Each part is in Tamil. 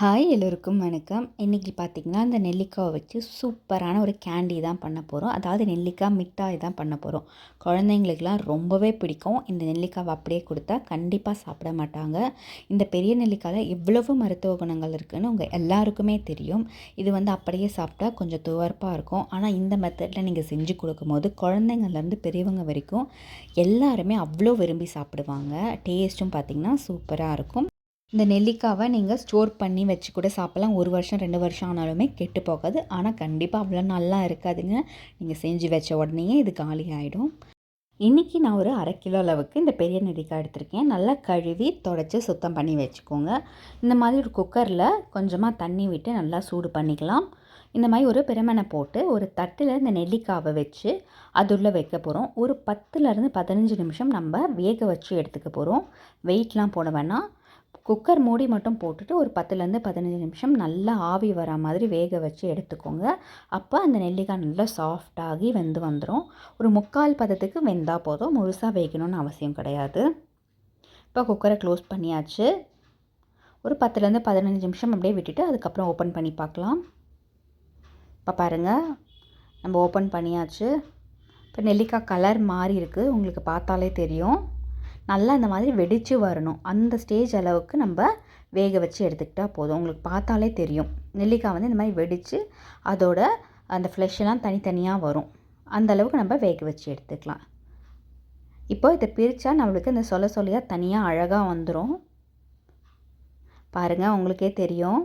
ஹாய் எல்லோருக்கும் வணக்கம். இன்றைக்கி பார்த்திங்கன்னா இந்த நெல்லிக்காவை வச்சு சூப்பரான ஒரு கேண்டி தான் பண்ண போகிறோம் அதாவது நெல்லிக்காய் மிட்டாய் தான் பண்ண போகிறோம் குழந்தைங்களுக்கெலாம் ரொம்பவே பிடிக்கும். இந்த நெல்லிக்காவை அப்படியே கொடுத்தா கண்டிப்பாக சாப்பிட மாட்டாங்க. இந்த பெரிய நெல்லிக்காயில் எவ்வளவு மருத்துவ குணங்கள் இருக்குதுன்னு உங்கள் எல்லாருக்குமே தெரியும். இது வந்து அப்படியே சாப்பிட்டா கொஞ்சம் துவர்ப்பாக இருக்கும். ஆனால் இந்த மெத்தடில் நீங்கள் செஞ்சு கொடுக்கும்போது குழந்தைங்கள்லேருந்து பெரியவங்க வரைக்கும் எல்லாருமே அவ்வளோ விரும்பி சாப்பிடுவாங்க. டேஸ்ட்டும் பார்த்திங்கன்னா சூப்பராக இருக்கும். இந்த நெல்லிக்காவை நீங்கள் ஸ்டோர் பண்ணி வச்சு கூட சாப்பிட்லாம். ஒரு வருஷம் ரெண்டு வருஷம் ஆனாலுமே கெட்டு போகாது. ஆனால் கண்டிப்பாக அவ்வளோ நல்லா இருக்காதுங்க. நீங்கள் செஞ்சு வச்ச உடனேயே இது காலி ஆகிடும் இன்றைக்கி நான் ஒரு அரை கிலோ அளவுக்கு இந்த பெரிய நெல்லிக்காய் எடுத்திருக்கேன். நல்லா கழுவி தொடச்சி சுத்தம் பண்ணி வச்சுக்கோங்க. இந்த மாதிரி ஒரு குக்கரில் கொஞ்சமாக தண்ணி விட்டு நல்லா சூடு பண்ணிக்கலாம். இந்த மாதிரி ஒரு பிரமனை போட்டு ஒரு தட்டில் இந்த நெல்லிக்காவை வச்சு அதுள்ளே வைக்க போகிறோம் ஒரு பத்துலேருந்து பதினஞ்சு நிமிஷம் நம்ம வேக வச்சு எடுத்துக்க போகிறோம் வெயிட்லாம் போட வேணாம். குக்கர் மூடி மட்டும் போட்டுட்டு ஒரு பத்துலேருந்து பதினஞ்சு நிமிஷம் நல்லா ஆவி வர மாதிரி வேக வச்சு எடுத்துக்கோங்க. அப்போ அந்த நெல்லிக்காய் நல்லா சாஃப்டாகி வெந்து வந்துடும் ஒரு முக்கால் பதத்துக்கு வெந்தால் போதும். முழுசாக வேகணும்னு அவசியம் கிடையாது. இப்போ குக்கரை க்ளோஸ் பண்ணியாச்சு. ஒரு பத்துலேருந்து பதினஞ்சு நிமிஷம் அப்படியே விட்டுட்டு அதுக்கப்புறம் ஓப்பன் பண்ணி பார்க்கலாம். இப்போ பாருங்கள் நம்ம ஓப்பன் பண்ணியாச்சு. இப்போ நெல்லிக்காய் கலர் மாறி இருக்குது உங்களுக்கு பார்த்தாலே தெரியும். நல்லா இந்த மாதிரி வெடித்து வரணும். அந்த ஸ்டேஜ் அளவுக்கு நம்ம வேக வச்சு எடுத்துக்கிட்டால் போதும். உங்களுக்கு பார்த்தாலே தெரியும். நெல்லிக்காய் வந்து இந்த மாதிரி வெடித்து அதோட அந்த ஃப்ளெஷ்ஷெல்லாம் தனித்தனியாக வரும். அந்த அளவுக்கு நம்ம வேக வச்சு எடுத்துக்கலாம். இப்போ இதை பிரித்தா நம்மளுக்கு இந்த சொல்ல சொல்லியாக தனியாக அழகாக வந்துடும் பாருங்கள் உங்களுக்கே தெரியும்.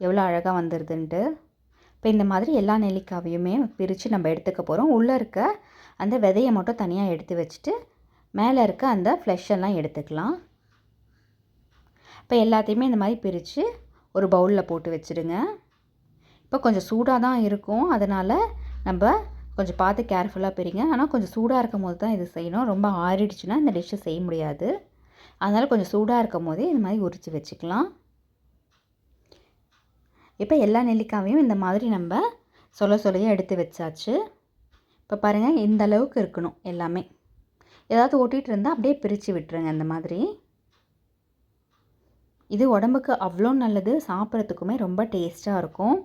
எவ்வளோ அழகாக வந்துடுதுன்ட்டு இப்போ இந்த மாதிரி எல்லா நெல்லிக்காவையுமே பிரித்து நம்ம எடுத்துக்க போகிறோம் உள்ளே இருக்க அந்த விதையை மட்டும் தனியாக எடுத்து வச்சுட்டு மேலே இருக்க அந்த ஃப்ளெஷ்ஷெல்லாம் எடுத்துக்கலாம். இப்போ எல்லாத்தையுமே இந்த மாதிரி பிரித்து ஒரு பவுலில் போட்டு வச்சுடுங்க. இப்போ கொஞ்சம் சூடாக தான் இருக்கும். அதனால் நம்ம கொஞ்சம் பார்த்து கேர்ஃபுல்லாக பிரிங்க. ஆனால் கொஞ்சம் சூடாக இருக்கும் போது தான் இது செய்யணும். ரொம்ப ஆறிடுச்சுன்னா இந்த டிஷ்ஷை செய்ய முடியாது. அதனால் கொஞ்சம் சூடாக இருக்கும் போதே இந்த மாதிரி உரித்து வச்சுக்கலாம். இப்போ எல்லா நெல்லிக்காவையும் இந்த மாதிரி நம்ம சொல்ல சொல்லையே எடுத்து வச்சாச்சு. இப்போ பாருங்கள் இந்த அளவுக்கு இருக்கணும் எல்லாமே. ஏதாவது ஒட்டிகிட்டு இருந்தால் அப்படியே பிரித்து விட்டுருங்க இந்த மாதிரி. இது உடம்புக்கு அவ்வளோ நல்லது சாப்பிட்றதுக்குமே ரொம்ப டேஸ்ட்டாக இருக்கும்.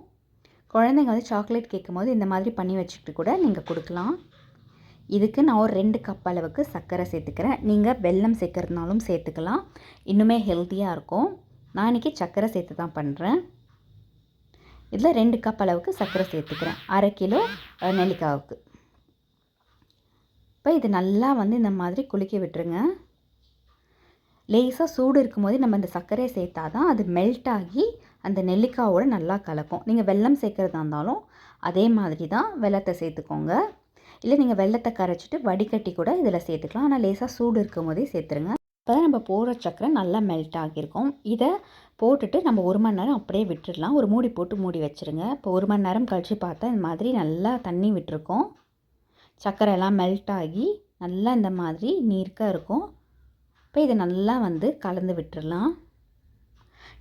குழந்தைங்க வந்து சாக்லேட் கேட்கும் போது இந்த மாதிரி பண்ணி வச்சுக்கிட்டு கூட நீங்கள் கொடுக்கலாம். இதுக்கு நான் ஒரு ரெண்டு கப் அளவுக்கு சர்க்கரை சேர்த்துக்கிறேன். நீங்கள் வெல்லம் சேர்க்கறதுனாலும் சேர்த்துக்கலாம். இன்னுமே ஹெல்த்தியாக இருக்கும். நான் இன்றைக்கி சர்க்கரை சேர்த்து தான் பண்ணுறேன் இதில் ரெண்டு கப் அளவுக்கு சர்க்கரை சேர்த்துக்கிறேன். அரை கிலோ நெல்லிக்காவுக்கு. இப்போ இது நல்லா வந்து இந்த மாதிரி குளிக்க விட்டுருங்க. லேசாக சூடு இருக்கும்போது நம்ம இந்த சர்க்கரையை சேர்த்தா தான் அது மெல்ட் ஆகி அந்த நெல்லிக்காவோட நல்லா கலக்கும். நீங்கள் வெல்லம் சேர்க்குறதா இருந்தாலும் அதே மாதிரி தான் வெள்ளத்தை சேர்த்துக்கோங்க. இல்லை நீங்கள் வெள்ளத்தை கரைச்சிட்டு வடிகட்டி கூட இதில் சேர்த்துக்கலாம். ஆனால் லேசாக சூடு இருக்கும் போதே சேர்த்துருங்க. இப்போ நம்ம போடுற சக்கரை நல்லா மெல்ட் ஆகியிருக்கும். இதை போட்டுட்டு நம்ம ஒரு மணி நேரம் அப்படியே விட்டுடலாம். ஒரு மூடி போட்டு மூடி வச்சுருங்க. இப்போ ஒரு மணி நேரம் கழித்து பார்த்தா இந்த மாதிரி நல்லா தண்ணி விட்டுருக்கோம். சர்க்கரை எல்லாம் மெல்ட் ஆகி நல்லா இந்த மாதிரி நீர்க்காக இருக்கும். இப்போ இதை நல்லா வந்து கலந்து விட்டுடலாம்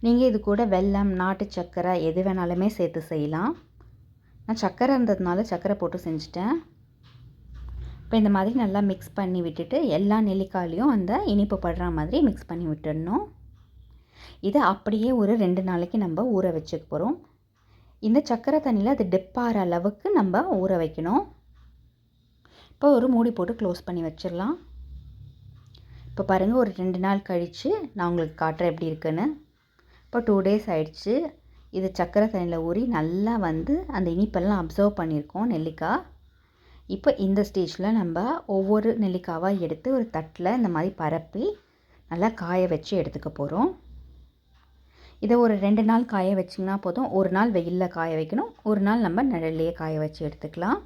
நீங்கள் இது கூட வெல்லம் நாட்டு சர்க்கரை எது வேணாலுமே சேர்த்து செய்யலாம். நான் சர்க்கரை இருந்ததுனால சர்க்கரை போட்டு செஞ்சுட்டேன். இப்போ இந்த மாதிரி நல்லா மிக்ஸ் பண்ணி விட்டுட்டு எல்லா நெல்லிக்காயிலையும் அந்த இனிப்பு படுற மாதிரி மிக்ஸ் பண்ணி விட்டுடணும் இதை அப்படியே ஒரு ரெண்டு நாளைக்கு நம்ம ஊற வச்சுக்க போகிறோம் இந்த சர்க்கரை தண்ணியில் அது டெப்பாகிற அளவுக்கு நம்ம ஊற வைக்கணும். இப்போ ஒரு மூடி போட்டு க்ளோஸ் பண்ணி வச்சிடலாம். இப்போ பாருங்கள் ஒரு ரெண்டு நாள் கழித்து நான் உங்களுக்கு காட்டுறேன் எப்படி இருக்குன்னு. இப்போ டூ டேஸ் ஆயிடுச்சு. இது சக்கரை தண்ணியில் ஊறி நல்லா வந்து அந்த இனிப்பெல்லாம் அப்சர்வ் பண்ணியிருக்கோம் நெல்லிக்காய். இப்போ இந்த ஸ்டேஜில் நம்ம ஒவ்வொரு நெல்லிக்காவாக எடுத்து ஒரு தட்டில் இந்த மாதிரி பரப்பி நல்லா காய வச்சு எடுத்துக்க போகிறோம் இதை ஒரு ரெண்டு நாள் காய வச்சிங்கன்னா போதும். ஒரு நாள் வெயிலில் காய வைக்கணும். ஒரு நாள் நம்ம நிழல்லையே காய வச்சு எடுத்துக்கலாம்.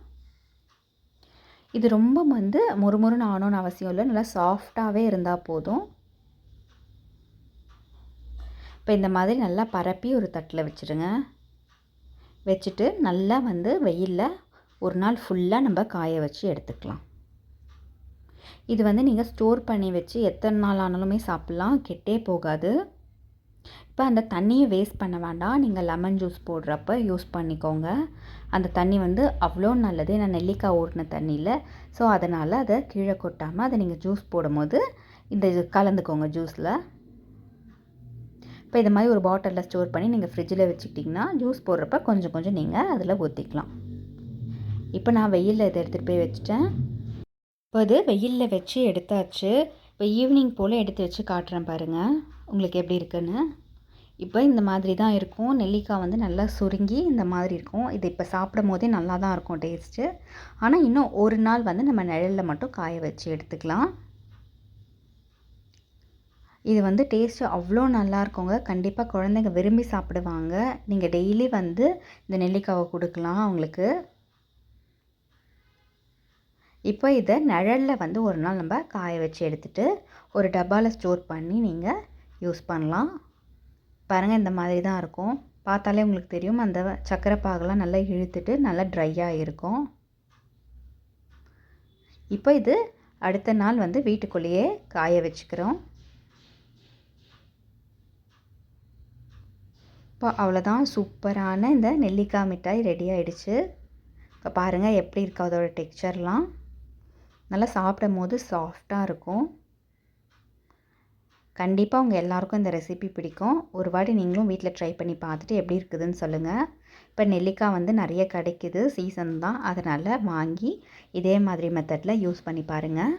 இது ரொம்ப வந்து முறுமுறுன்னு ஆகணும்னு அவசியம் இல்லை. நல்லா சாஃப்டாகவே இருந்தால் போதும். இப்போ இந்த மாதிரி நல்லா பரப்பி ஒரு தட்டில் வச்சுருங்க. வச்சுட்டு நல்லா வந்து வெயிலில் ஒரு நாள் ஃபுல்லாக நம்ம காய வச்சு எடுத்துக்கலாம். இது வந்து நீங்கள் ஸ்டோர் பண்ணி வச்சு எத்தனை நாள் ஆனாலுமே சாப்பிட்லாம். கெட்டே போகாது. இப்போ அந்த தண்ணியை வேஸ்ட் பண்ண வேண்டாம். நீங்கள் லெமன் ஜூஸ் போடுறப்ப யூஸ் பண்ணிக்கோங்க. அந்த தண்ணி வந்து அவ்வளோ நல்லது. நான் நெல்லிக்காய் ஊறின தண்ணியில். ஸோ அதனால் அதை கீழே கொட்டாமல் அதை நீங்கள் ஜூஸ் போடும்போது இந்த இது கலந்துக்கோங்க ஜூஸில் இப்போ இது மாதிரி ஒரு பாட்டிலில் ஸ்டோர் பண்ணி நீங்கள் ஃப்ரிட்ஜில் வச்சுக்கிட்டிங்கன்னா ஜூஸ் போடுறப்ப கொஞ்சம் கொஞ்சம் நீங்கள் அதில் ஊற்றிக்கலாம் இப்போ நான் வெயிலில் இதை எடுத்துகிட்டு போய் வச்சுட்டேன். இப்போ இது வெயிலில் வச்சு எடுத்தாச்சு. இப்போ ஈவினிங் போல் எடுத்து வச்சு காட்டுறேன் பாருங்கள் உங்களுக்கு எப்படி இருக்குன்னு? இப்போ இந்த மாதிரி தான் இருக்கும். நெல்லிக்காய் வந்து நல்லா சுருங்கி இந்த மாதிரி இருக்கும். இது இப்போ சாப்பிடும் போதே நல்லா தான் இருக்கும் டேஸ்ட்டு ஆனால் இன்னும் ஒரு நாள் வந்து நம்ம நிழலில் மட்டும் காய வச்சு எடுத்துக்கலாம். இது வந்து டேஸ்ட்டு அவ்வளோ நல்லா இருக்குங்க. கண்டிப்பாக குழந்தைங்க விரும்பி சாப்பிடுவாங்க. நீங்கள் டெய்லி வந்து இந்த நெல்லிக்காவை கொடுக்கலாம் அவங்களுக்கு. இப்போ இதை நிழலில் வந்து ஒரு நாள் நம்ம காய வச்சு எடுத்துகிட்டு ஒரு டப்பாவில் ஸ்டோர் பண்ணி நீங்கள் யூஸ் பண்ணலாம். பாருங்கள் இந்த மாதிரி தான் இருக்கும். பார்த்தாலே உங்களுக்கு தெரியும் அந்த சக்கரை பாகெல்லாம் நல்லா இழுத்துட்டு நல்லா ட்ரையாக இருக்கும். இப்போ இது அடுத்த நாள் வந்து வீட்டுக்குள்ளேயே காய வச்சுக்கிறோம். இப்போ அவ்வளோதான் சூப்பரான இந்த நெல்லிக்காய் மிட்டாய் ரெடி ஆகிடுச்சு இப்போ பாருங்கள் எப்படி இருக்கு அதோட டெக்ஸ்சர்லாம் நல்லா சாப்பிடும் போது சாஃப்டாக இருக்கும். கண்டிப்பாக உங்கள் எல்லாருக்கும் இந்த ரெசிபி பிடிக்கும். ஒரு வாட்டி நீங்களும் வீட்டில் ட்ரை பண்ணி பார்த்துட்டு எப்படி இருக்குதுன்னு சொல்லுங்கள் இப்போ நெல்லிக்காய் வந்து நிறைய கிடைக்குது சீசன் தான். அதனால் வாங்கி இதே மாதிரி மெத்தடில் யூஸ் பண்ணி பாருங்கள்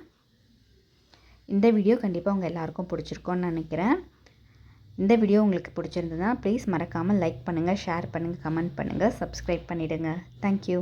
இந்த வீடியோ கண்டிப்பாக உங்கள் எல்லாருக்கும் பிடிச்சிருக்கோன்னு நினைக்கிறேன். இந்த வீடியோ உங்களுக்கு பிடிச்சிருந்ததுன்னா ப்ளீஸ் மறக்காமல் லைக் பண்ணுங்கள் ஷேர் பண்ணுங்கள் கமெண்ட் பண்ணுங்கள் சப்ஸ்கிரைப் பண்ணிவிடுங்க தேங்க்யூ